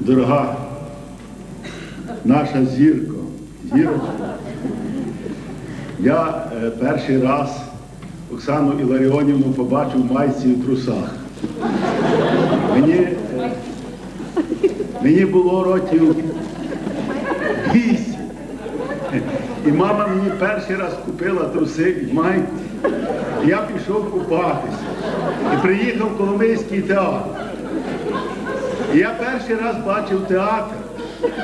дорога наша зірко, зірочка. Я е, перший раз Оксану Іларіонівну побачив в майці і трусах. Мені, е, мені було років 200. І мама мені перший раз купила труси і майку. І я пішов купатися. І приїхав в Коломийський театр. І я перший раз бачив театр.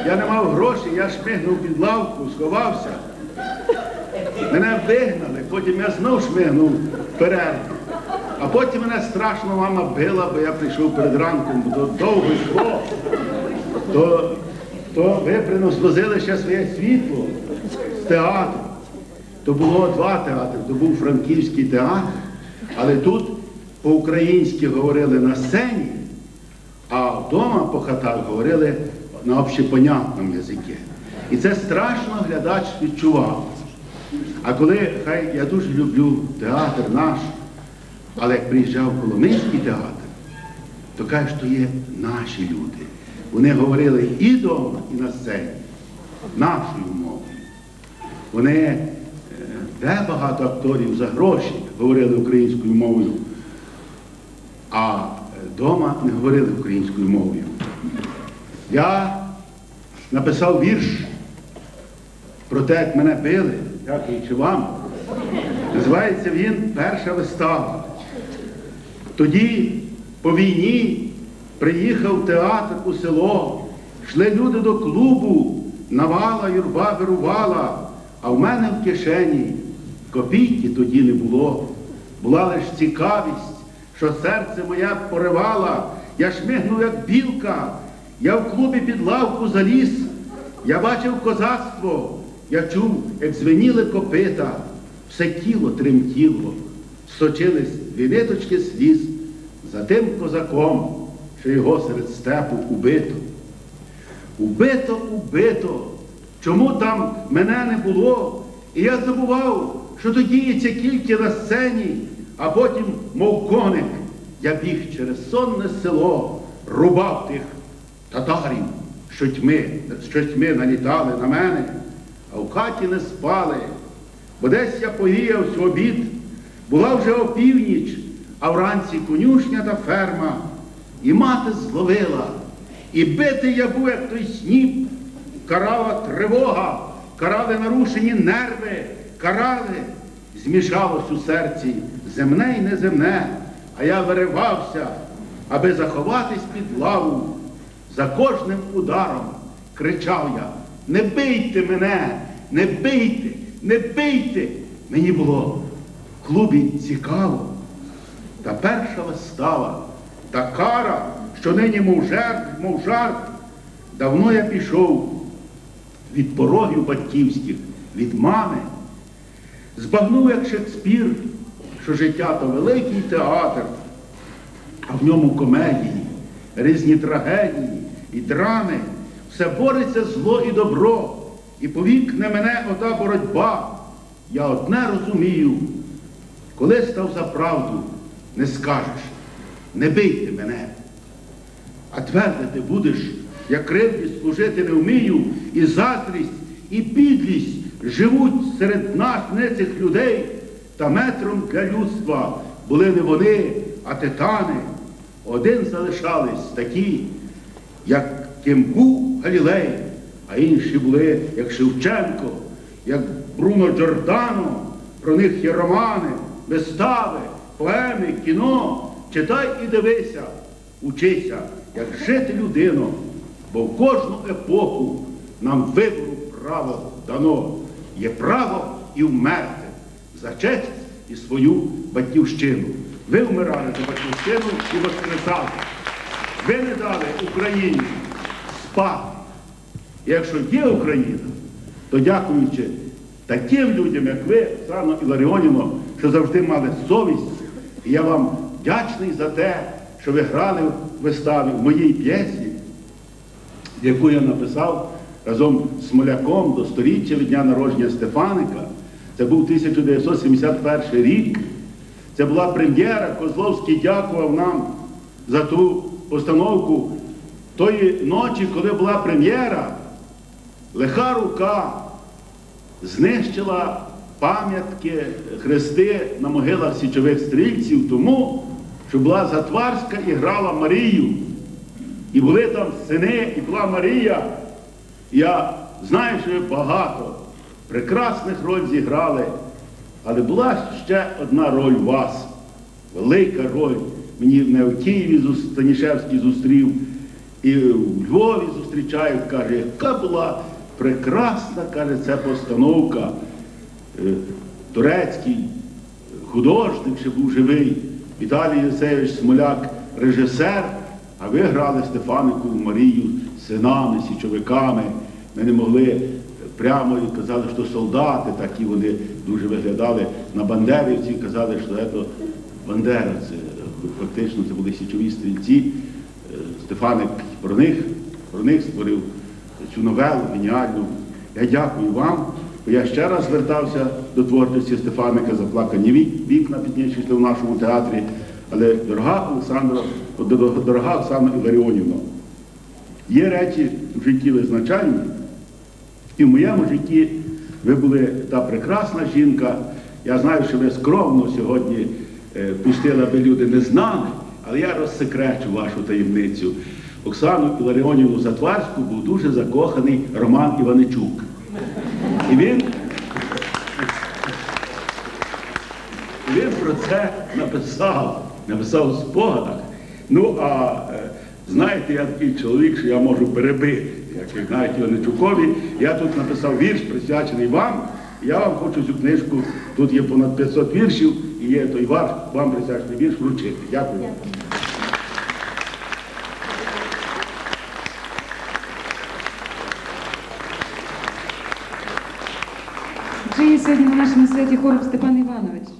Я не мав грошей, я шмигнув під лавку, сховався. Мене вигнали, потім я знов шмигнув вперед. А потім мене страшно мама била, бо я прийшов перед ранком, бо довго йшло. То, то ви приносили ще своє світло з театру. То було два театри. То був Франківський театр, але тут по-українськи говорили на сцені, вдома по хатах говорили на общепонятному язикі. І це страшно глядач відчував. А коли хай я дуже люблю театр наш, але як приїжджав Коломийський театр, то каже, що є наші люди. Вони говорили і вдома, і на сцені, нашою мовою. Вони е, де багато акторів за гроші говорили українською мовою, а вдома не говорили українською мовою. Я написав вірш про те, як мене били, дякуючи вам. Називається він Перша вистава. Тоді по війні приїхав театр у село, йшли люди до клубу, навала юрба вирувала, а в мене в кишені копійки тоді не було. Була лиш цікавість, що серце моє поривала. Я шмигнув, як білка, я в клубі під лавку заліз. Я бачив козацтво, я чув, як звеніли копита, все тіло тремтіло, сочились дві ниточки сліз за тим козаком, що його серед степу убито. Убито, убито. Чому там мене не було? І я забував, що то діється тільки на сцені, а потім, мов коник, я біг через сонне село, рубав тих татарів, що тьми, що тьми налітали на мене, а в хаті не спали. Бо десь я поїявся в обід, була вже опівніч, а вранці конюшня та ферма, і мати зловила. І бити я був, як той сніп, карала тривога, карали нарушені нерви, карали, змішалось у серці земне й неземне, а я виривався, аби заховатись під лаву. За кожним ударом кричав я: не бийте мене, не бийте, не бийте. Мені було в клубі цікаво. Та перша вистава, та кара, що нині мов жертв, мов жарт, давно я пішов від порогів батьківських, від мами, збагнув, як Шекспір, що життя то великий театр, а в ньому комедії, різні трагедії і драми, все бореться зло і добро, і повікне мене ота боротьба. Я одне розумію, коли став за правду, не скажеш, не бийте мене, а твердити будеш, я кривді служити не вмію, і заздрість, і підлість живуть серед нас, не цих людей, та метром для людства були не вони, а титани. Один залишались такі, як ким був Галілей, а інші були, як Шевченко, як Бруно Джордано, про них є романи, вистави, поеми, кіно. Читай і дивися, учися, як жити людину, бо в кожну епоху нам вибору право дано. Є право і вмерти за честь і свою батьківщину. Ви вмирали за батьківщину і воскресали. Ви не дали Україні спати. Якщо є Україна, то дякуючи таким людям, як ви, Оксано Іларіоніно, що завжди мали совість, і я вам вдячний за те, що ви грали в виставі в моїй п'єсі, яку я написав разом з Смоляком до сторіччя від дня народження Стефаника. Це був 1971 рік. Це була прем'єра. Козловський дякував нам за ту постановку тої ночі, коли була прем'єра, лиха рука знищила пам'ятки, хрести на могилах січових стрільців тому, що була Затварська і грала Марію. І були там сини, і була Марія. Я знаю, що ви багато прекрасних роль зіграли, але була ще одна роль у вас, велика роль. Мені не в Києві Станішевський зустрів, і в Львові зустрічають, каже, яка була прекрасна, каже, це постановка. Е, Турецький художник ще був живий, Віталій Єсеєвич Смоляк, режисер, а ви грали Стефанику Марію синами, січовиками. Ми не могли прямо і казали, що солдати, такі вони дуже виглядали на бандерівці, казали, що це Бандера, це фактично це були січові стрільці. Е, Стефаник про них, про них створив цю новелу геніальну. Я дякую вам. бо Я ще раз звертався до творчості Стефаника заплакані вікна піднічили в нашому театрі. Але дорога Олександра, дорога Оксана Іларіонівна, є речі в житті визначальні, і в моєму житті ви були та прекрасна жінка. Я знаю, що ви скромно сьогодні е, пустили, аби люди не знали, але я розсекречу вашу таємницю. Оксану Іларіонівну Затварську був дуже закоханий Роман Іваничук. І він, він про це написав, написав у спогадах. Ну, а е, знаєте, я такий чоловік, що я можу перебити, як ви знаєте, Іваничукові. Я тут написав вірш, присвячений вам. Я вам хочу цю книжку, тут є понад 500 віршів, і є той ваш, вам присвячений вірш вручити. Дякую. Вже є сьогодні на нашому святі хороб Степан Іванович.